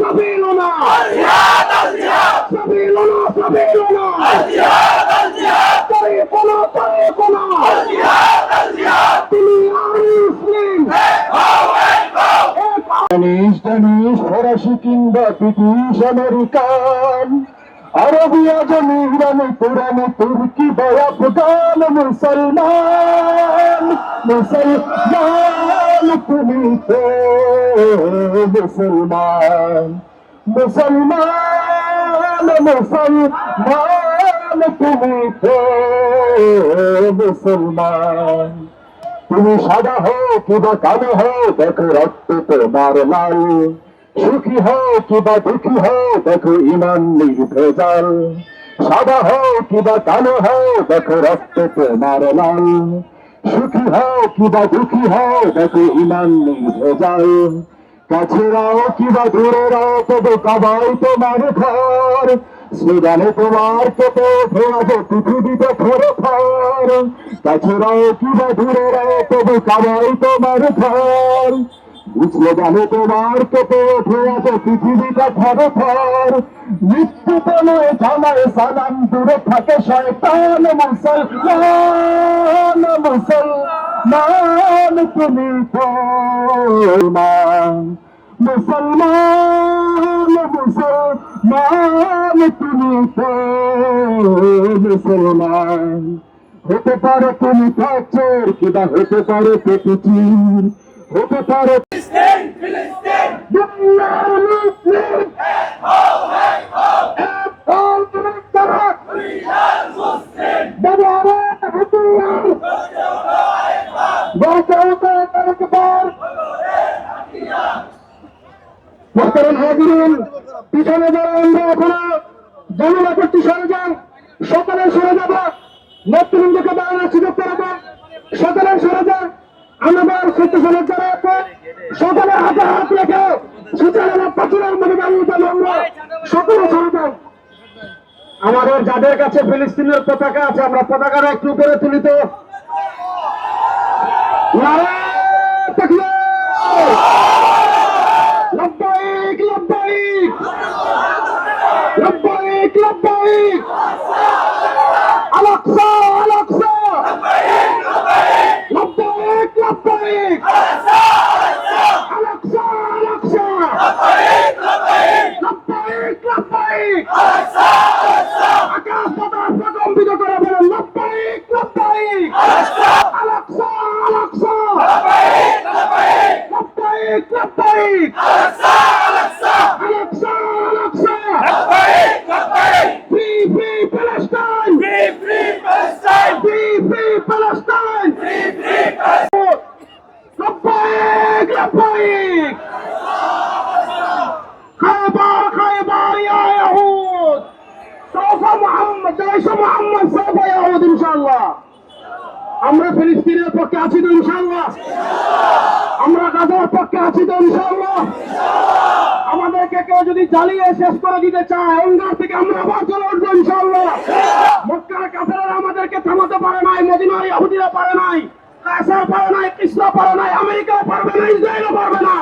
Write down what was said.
সাবেলনা জিহাদ আল জিহাদ সাবেলনা সাবেলনা আল জিহাদ আল জিহাদ করে কোনো করে কোনো আল জিহাদ আল জিহাদ তুমি আর মুসলিম ড্যানিশ ড্যানিশ ফরাসি কিংবা ব্রিটিশ আমেরিকান। আরবি আজম ইরানি পুরানি তুর্কি বা আফগান মুসলমান। মুসলমান তুমি তো মুসলমান মুসলমান মুসলমান, তুমি তো মুসলমান। তুমি সাদা হও কিবা কালো হও, দেখো রক্ত তোমার লাল। সুখী হও কিবা দুঃখী হও, দেখো ইমান নির্ভেজাল। সাদা হও কিবা কালো হও, দেখো রক্ত তোমার লাল। হও কিবা দুঃখী হও, দেখো ইমান নির্ভেজাল কাছে রাও কিবা দূরে রাও, তবে কাবাই তোমার ঘর। স্লোগানে তোমার কেটে ওঠে পৃথিবীতে ফেরে ফর কাছে রাও কিবা দূরে রাও, তবে কাবাই তোমার ঘর। বুঝলে জানে তোমার কেটে ওঠে আজ পৃথিবীটা ফেরে ফর মৃত্যু নয়, জানায় সালাম, দূরে থাকে শয়তান মুসলমান মুসলমান। তুমি তো মুসলমান মুসলমান তুমি মুসলমান। হতে পারে তুমি কাচের কিবা হতে পারে পেটিচির হতে পারে দুনিয়ার মুসলিম। এক পিছনে যারা আমরা এখনও করতে সরে যান সকালে সরে যাব। নেতৃবৃন্দকে দাঁড়ানোর সুযোগ করে দেন। সকালে সরে যান। আমাদের যারা আছে, সকালে হাতে হাত রেখে আমাদের যাদের কাছে ফিলিস্তিনের পতাকা আছে, আমরা পতাকাটা একটু উপরে তুলি लब्बाईक लब्बाईक लब्बाईक लब्बाईक লব্বাইক লব্বাইক Al-Aqsa Al-Aqsa free free Palestine free free Palestine লব্বাইক লব্বাইক خيبر خيبر يا يهود سوف محمد جيش محمد سوف يعود ان شاء الله আমরা ফিলিস্তিনের পক্ষে আছি তো ইনশাআল্লাহ আমরা গাজার পক্ষে আছি তো ইনশাআল্লাহ। আমাদেরকে কেউ যদি জ্বালিয়ে শেষ করে দিতে চায় অঙ্গার থেকে আমরা আবার চলে উঠবো ইনশাল্লাহ মক্কার কাফেরা আমাদেরকে থামাতে পারে নাই, মদিনার ইহুদিরা পারে নাই কাসার পারে নাই কৃষ্ণ পারে নাই, আমেরিকাও পারবে না, ইসরায়েলও পারবে না।